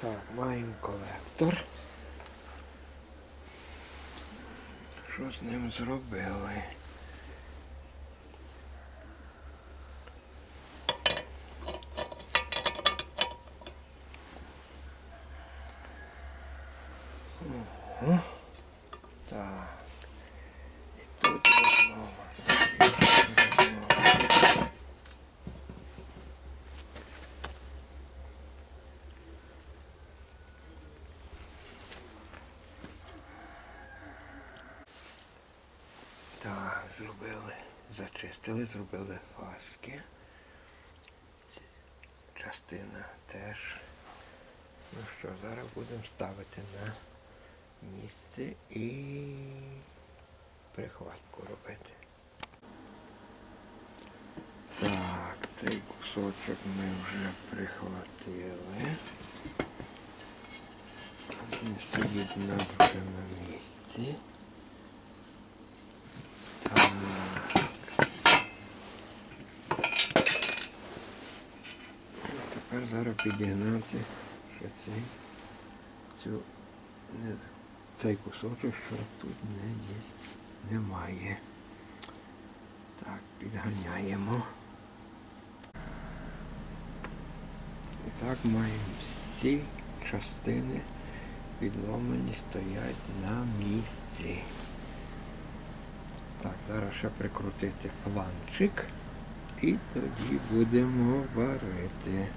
Так, маємо колектор. Що з ним зробили? Угу. Так. І тут знову. Так, зробили, зачистили, зробили фаски. Частина теж. Ну що, зараз будемо ставити на місце і прихватку робити. Так, цей кусочок ми вже прихватили. Стоїть у нас на місці. Тепер зараз підігнати ще цей, цю, не, цей кусочок, що тут не є, немає. Так, підганяємо. І так маємо всі частини відломані стоять на місці. Так, зараз ще прикрутити фланчик і тоді будемо варити.